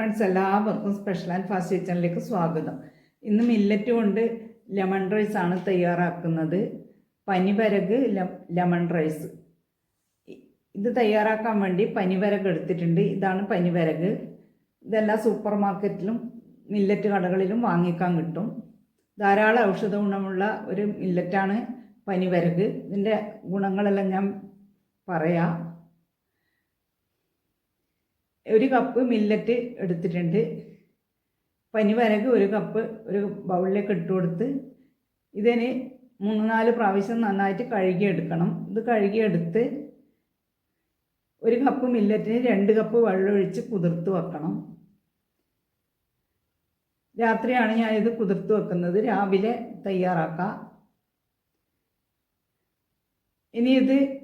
Friends എല്ലാവർക്കും special and fast കിച്ചണിലേക്ക് സ്വാഗതം. ഇന്ന് മില്ലറ്റ് കൊണ്ട് ലെമൺ റൈസ് ആണ് തയ്യാറാക്കുന്നത്. പനിവരക് ലെമൺ റൈസ് ഇത് തയ്യാറാക്കാൻ വേണ്ടി പനിവരക് എടുത്തിട്ടുണ്ട്. ഇതാണ് പനിവരക് ഇതെല്ലാം സൂപ്പർ മാർക്കറ്റിലും മില്ലറ്റ് കടകളിലും വാങ്ങിക്കാൻ കിട്ടും. ധാരാളം ഔഷധ ഗുണമുള്ള ഒരു മില്ലറ്റാണ് പനിവരക് ഇതിന്റെ ഗുണങ്ങളെല്ലാം ഞാൻ പറയാം. ഒരു കപ്പ് മില്ലറ്റ് എടുത്തിട്ടുണ്ട്. പനിവരക് ഒരു കപ്പ് ഒരു ബൗളിലേക്ക് ഇട്ട് കൊടുത്ത് ഇതിന് മൂന്ന് നാല് പ്രാവശ്യം നന്നായിട്ട് കഴുകിയെടുക്കണം. ഇത് കഴുകിയെടുത്ത് ഒരു കപ്പ് മില്ലറ്റിന് രണ്ട് കപ്പ് വെള്ളമൊഴിച്ച് കുതിർത്ത് വെക്കണം. രാത്രിയാണ് ഞാനിത് കുതിർത്ത് വെക്കുന്നത്. രാവിലെ തയ്യാറാക്കാം. ഇനി ഇത്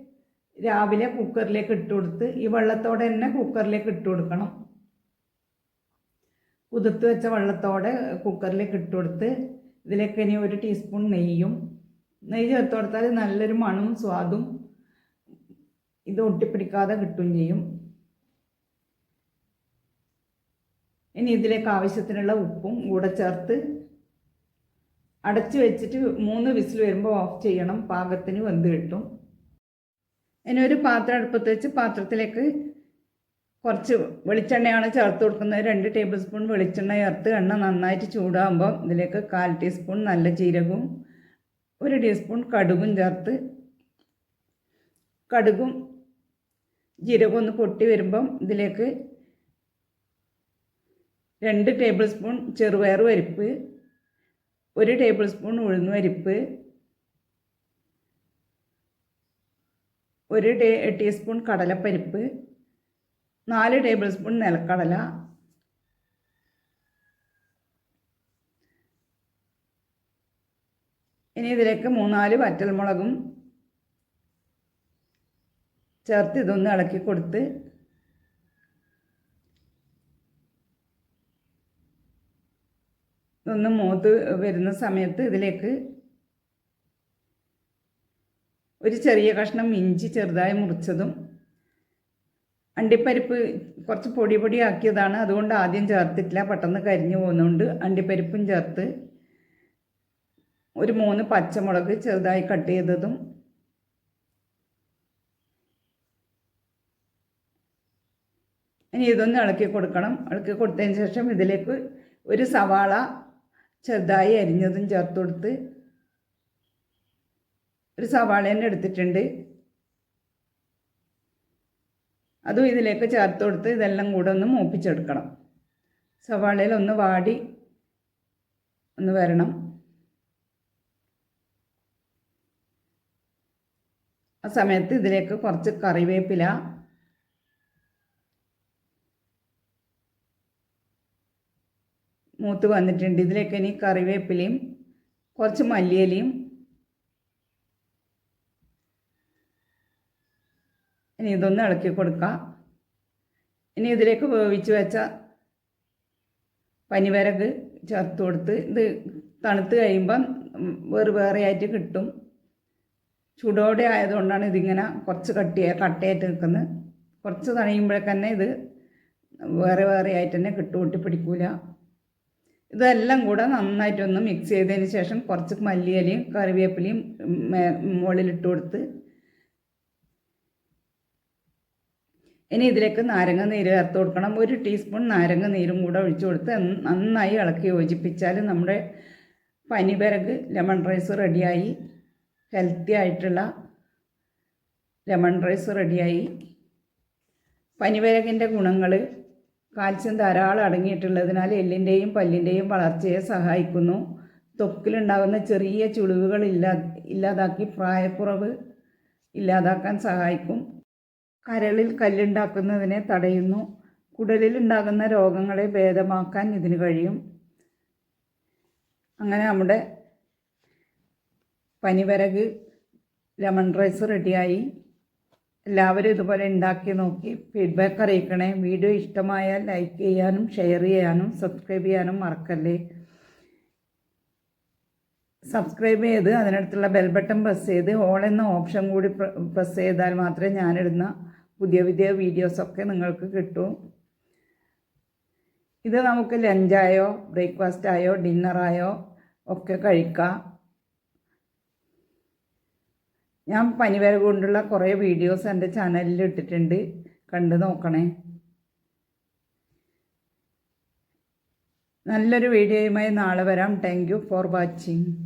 രാവിലെ കുക്കറിലേക്ക് ഇട്ട് കൊടുത്ത് ഈ വെള്ളത്തോടെ തന്നെ കുക്കറിലേക്ക് ഇട്ട് കൊടുക്കണം. കുതിർത്ത് വെച്ച വെള്ളത്തോടെ കുക്കറിലേക്ക് ഇട്ട് കൊടുത്ത് ഇതിലേക്ക് ഇനി ഒരു ടീസ്പൂൺ നെയ്യും നെയ്യ് ചേർത്ത് കൊടുത്താൽ നല്ലൊരു മണവും സ്വാദും ഇത് ഒട്ടിപ്പിടിക്കാതെ കിട്ടുകയും ചെയ്യും. ഇനി ഇതിലേക്ക് ആവശ്യത്തിനുള്ള ഉപ്പും കൂടെ ചേർത്ത് അടച്ചു വെച്ചിട്ട് മൂന്ന് വിസിൽ വരുമ്പോൾ ഓഫ് ചെയ്യണം. പാകത്തിന് വെന്ത് കിട്ടും. ഇനി ഒരു പാത്രം അടുപ്പത്ത് വെച്ച് പാത്രത്തിലേക്ക് കുറച്ച് വെളിച്ചെണ്ണയാണ് ചേർത്ത് കൊടുക്കുന്നത്. രണ്ട് ടേബിൾ സ്പൂൺ വെളിച്ചെണ്ണ ചേർത്ത് എണ്ണ നന്നായിട്ട് ചൂടാകുമ്പോൾ ഇതിലേക്ക് കാൽ ടീസ്പൂൺ നല്ല ജീരകവും ഒരു ടീസ്പൂൺ കടുകും ചേർത്ത് കടുകും ജീരകവും ഒന്ന് പൊട്ടി വരുമ്പം ഇതിലേക്ക് രണ്ട് ടേബിൾ സ്പൂൺ ചെറുപയർ പരിപ്പ് ഒരു ടേബിൾ സ്പൂൺ ഉഴുന്ന് പരിപ്പ് ഒരു ടേ ടീസ്പൂൺ കടലപ്പരിപ്പ് നാല് ടേബിൾ സ്പൂൺ നിലക്കടല ഇനി ഇതിലേക്ക് മൂന്നാൽ വറ്റൽമുളകും ചേർത്ത് ഇതൊന്ന് ഇളക്കി കൊടുത്ത് ഇതൊന്ന് മൂത്ത് വരുന്ന സമയത്ത് ഇതിലേക്ക് ഒരു ചെറിയ കഷ്ണം ഇഞ്ചി ചെറുതായി മുറിച്ചതും അണ്ടിപ്പരിപ്പ് കുറച്ച് പൊടി പൊടി ആക്കിയതാണ്. അതുകൊണ്ട് ആദ്യം ചേർത്തിട്ടില്ല. പെട്ടെന്ന് കരിഞ്ഞു പോകുന്നതുകൊണ്ട് അണ്ടിപ്പരിപ്പും ചേർത്ത് ഒരു മൂന്ന് പച്ചമുളക് ചെറുതായി കട്ട് ചെയ്തതും ഇനി ഇതൊന്ന് ഇളക്കി കൊടുക്കണം. ഇളക്കി കൊടുത്തതിന് ശേഷം ഇതിലേക്ക് ഒരു സവാള ചെറുതായി അരിഞ്ഞതും ചേർത്ത് കൊടുത്ത് ഒരു സവാള തന്നെ എടുത്തിട്ടുണ്ട്. അതും ഇതിലേക്ക് ചേർത്ത് കൊടുത്ത് ഇതെല്ലാം കൂടെ ഒന്ന് മൂപ്പിച്ചെടുക്കണം. സവാളയിൽ ഒന്ന് വാടി ഒന്ന് വരണം. ആ സമയത്ത് ഇതിലേക്ക് കുറച്ച് കറിവേപ്പില മൂത്ത് വന്നിട്ടുണ്ട്. ഇതിലേക്ക് ഇനി കറിവേപ്പിലയും കുറച്ച് മല്ലിയിലയും ഇനി ഇതൊന്ന് ഇളക്കി കൊടുക്കുക ഇനി ഇതിലേക്ക് വേവിച്ച് വെച്ച പനിവരക് ചേർത്ത് കൊടുത്ത് ഇത് തണുത്ത് കഴിയുമ്പം വേറെ വേറെ ആയിട്ട് കിട്ടും. ചൂടോടെ ആയതുകൊണ്ടാണ് ഇതിങ്ങനെ കുറച്ച് കട്ടിയ കട്ടയായിട്ട് നിൽക്കുന്നത്. കുറച്ച് തണിയുമ്പോഴേക്ക് തന്നെ ഇത് വേറെ വേറെ ആയിട്ട് തന്നെ കിട്ടും ഒട്ടി പിടിക്കൂല ഇതെല്ലാം കൂടെ നന്നായിട്ടൊന്ന് മിക്സ് ചെയ്തതിന് ശേഷം കുറച്ച് മല്ലിയിലയും കറിവേപ്പിലയും മുകളിലിട്ട് കൊടുത്ത് ഇനി ഇതിലേക്ക് നാരങ്ങ നീര് ചേർത്ത് കൊടുക്കണം. ഒരു ടീസ്പൂൺ നാരങ്ങ നീരും കൂടെ ഒഴിച്ചു കൊടുത്ത് നന്നായി ഇളക്കി യോജിപ്പിച്ചാൽ നമ്മുടെ പനിപിറക് ലെമൺ റൈസ് റെഡിയായി ഹെൽത്തി ആയിട്ടുള്ള ലെമൺ റൈസ് റെഡിയായി പനിപരകിന്റെ ഗുണങ്ങൾ കാൽസ്യം ധാരാളം അടങ്ങിയിട്ടുള്ളതിനാൽ എല്ലിന്റെയും പല്ലിന്റെയും വളർച്ചയെ സഹായിക്കുന്നു. തൊക്കിലുണ്ടാകുന്ന ചെറിയ ചുളിവുകൾ ഇല്ലാ ഇല്ലാതാക്കി പ്രായക്കുറവ് ഇല്ലാതാക്കാൻ സഹായിക്കും. കരളിൽ കല്ലുണ്ടാക്കുന്നതിനെ തടയുന്നു. കുടലിൽ ഉണ്ടാകുന്ന രോഗങ്ങളെ ഭേദമാക്കാൻ ഇതിന് കഴിയും. അങ്ങനെ നമ്മുടെ പനിവരക് ലെമൺ റൈസ് റെഡിയായി. എല്ലാവരും ഇതുപോലെ ഉണ്ടാക്കി നോക്കി. ഫീഡ്ബാക്ക് അറിയിക്കണേ. വീഡിയോ ഇഷ്ടമായാൽ ലൈക്ക് ചെയ്യാനും ഷെയർ ചെയ്യാനും സബ്സ്ക്രൈബ് ചെയ്യാനും മറക്കല്ലേ. സബ്സ്ക്രൈബ് ചെയ്ത് അതിനടുത്തുള്ള ബെൽ ബട്ടൺ പ്രസ് ചെയ്ത് ഓൾ എന്ന ഓപ്ഷൻ കൂടി പ്രസ് ചെയ്താൽ മാത്രമേ ഞാനിടുന്ന പുതിയ പുതിയ വീഡിയോസൊക്കെ നിങ്ങൾക്ക് കിട്ടും. ഇത് നമുക്ക് ലഞ്ചായോ ബ്രേക്ക്ഫാസ്റ്റായോ ഡിന്നറായോ ഒക്കെ കഴിക്കാം. ഞാൻ പനിവര കൊണ്ടുള്ള കുറേ വീഡിയോസ് എന്റെ ചാനലിൽ ഇട്ടിട്ടുണ്ട്. കണ്ടു നോക്കണേ. നല്ലൊരു വീഡിയോയുമായി നാളെ വരാം. Thank you for watching